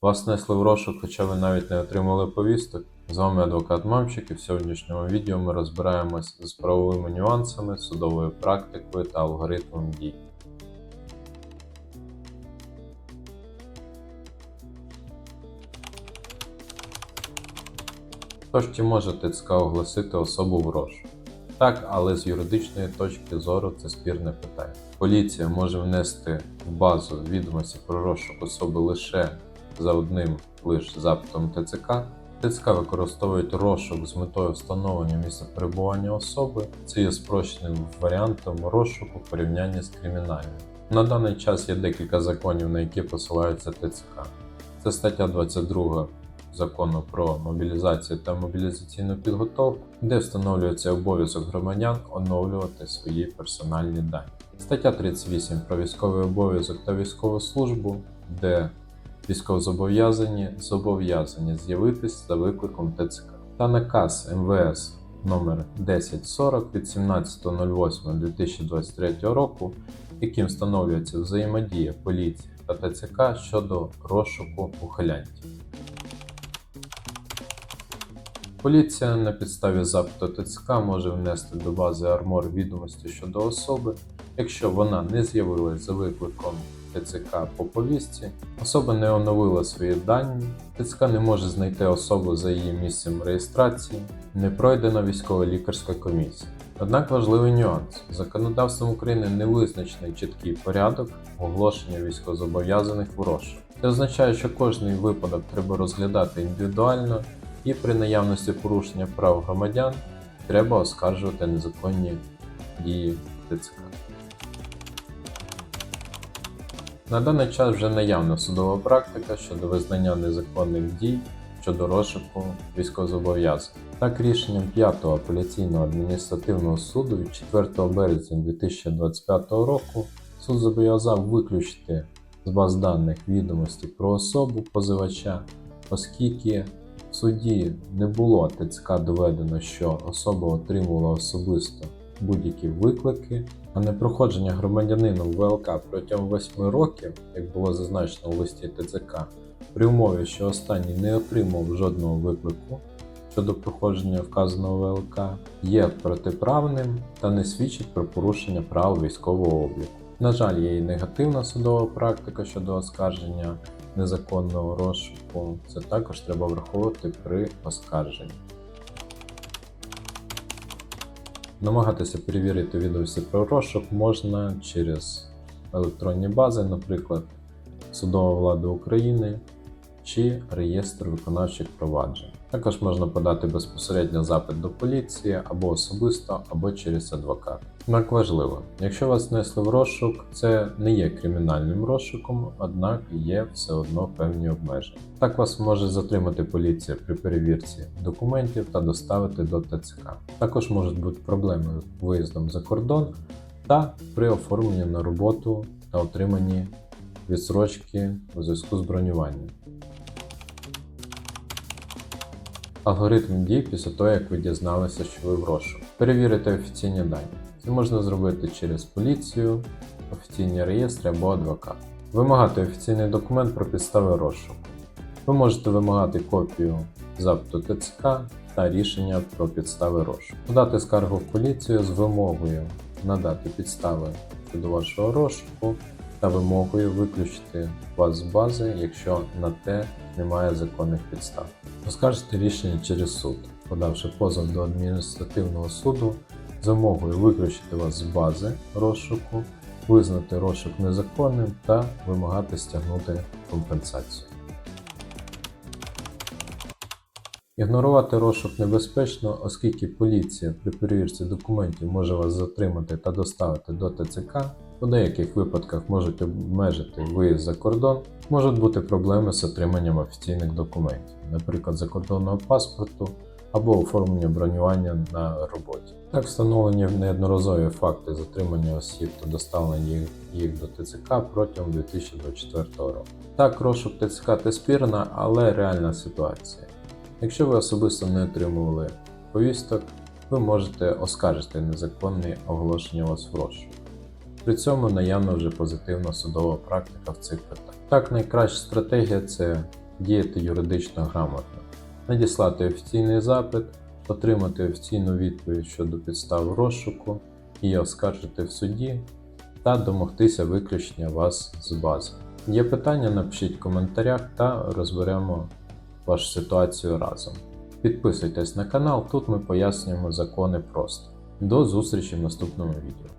Вас несли в розшук, хоча ви навіть не отримали повісток. З вами адвокат Мамчик і в сьогоднішньому відео ми розбираємось з правовими нюансами, судовою практикою та алгоритмом дій. Тож чи може ТЦК оголосити особу в розшук? Так, але з юридичної точки зору це спірне питання. Поліція може внести в базу відомості про розшук особи лише за одним лише запитом ТЦК. ТЦК використовують розшук з метою встановлення місця перебування особи. Це є спрощеним варіантом розшуку в порівнянні з кримінальним. На даний час є декілька законів, на які посилається ТЦК. Це стаття 22 закону про мобілізацію та мобілізаційну підготовку, де встановлюється обов'язок громадян оновлювати свої персональні дані. Стаття 38 про військовий обов'язок та військову службу, де військовозобов'язані зобов'язані з'явитись за викликом ТЦК. Та наказ МВС номер 1040 від 17.08.2023 року, яким встановлюється взаємодія поліції та ТЦК щодо розшуку ухилянтів. Поліція на підставі запиту ТЦК може внести до бази Армор відомості щодо особи, якщо вона не з'явилась за викликом ТЦК по повістці, особа не оновила свої дані, ТЦК не може знайти особу за її місцем реєстрації, не пройдена військово-лікарська комісія. Однак важливий нюанс: законодавством України не визначений чіткий порядок оголошення військовозобов'язаних в розшук. Це означає, що кожний випадок треба розглядати індивідуально і при наявності порушення прав громадян треба оскаржувати незаконні дії ТЦК. На даний час вже наявна судова практика щодо визнання незаконних дій щодо розшуку військовозобов'язаних. Так, рішенням 5-го апеляційного адміністративного суду від 4 березня 2025 року суд зобов'язав виключити з баз даних відомості про особу позивача, оскільки в суді не було ТЦК доведено, що особа отримувала особисто будь-які виклики, а не проходження громадянином ВЛК протягом 8 років, як було зазначено у листі ТЦК, при умові, що останній не отримав жодного виклику щодо проходження вказаного ВЛК, є протиправним та не свідчить про порушення прав військового обліку. На жаль, є і негативна судова практика щодо оскарження незаконного розшуку. Це також треба враховувати при оскарженні. Намагатися перевірити відомості про розшук можна через електронні бази, наприклад, Судова влада України чи реєстр виконавчих проваджень. Також можна подати безпосередньо запит до поліції або особисто, або через адвоката. Однак важливо, якщо вас внесли в розшук, це не є кримінальним розшуком, однак є все одно певні обмеження. Так вас може затримати поліція при перевірці документів та доставити до ТЦК. Також можуть бути проблеми з виїздом за кордон та при оформленні на роботу та отриманні відсрочки у зв'язку з бронюванням. Алгоритм дій після того, як ви дізналися, що ви в розшуку. Перевірити офіційні дані. Це можна зробити через поліцію, офіційні реєстри або адвокат. Вимагати офіційний документ про підстави розшуку. Ви можете вимагати копію запиту ТЦК та рішення про підстави розшуку. Подати скаргу в поліцію з вимогою надати підстави щодо вашого розшуку та вимогою виключити вас з бази, якщо на те немає законних підстав. Оскаржити рішення через суд, подавши позов до адміністративного суду з вимогою виключити вас з бази розшуку, визнати розшук незаконним та вимагати стягнути компенсацію. Ігнорувати розшук небезпечно, оскільки поліція при перевірці документів може вас затримати та доставити до ТЦК. У деяких випадках можуть обмежити виїзд за кордон, можуть бути проблеми з отриманням офіційних документів, наприклад, закордонного паспорту або оформлення бронювання на роботі. Так встановлені неодноразові факти затримання осіб та доставлення їх, до ТЦК протягом 2024 року. Так, розшук ТЦК це спірна, але реальна ситуація. Якщо ви особисто не отримували повісток, ви можете оскаржити незаконне оголошення вас в розшук. При цьому наявна вже позитивна судова практика в цих питаннях. Так, найкраща стратегія це діяти юридично грамотно, надіслати офіційний запит, отримати офіційну відповідь щодо підстав розшуку, її оскаржити в суді та домогтися виключення вас з бази. Є питання, напишіть в коментарях та розберемо вашу ситуацію разом. Підписуйтесь на канал, тут ми пояснюємо закони просто. До зустрічі в наступному відео.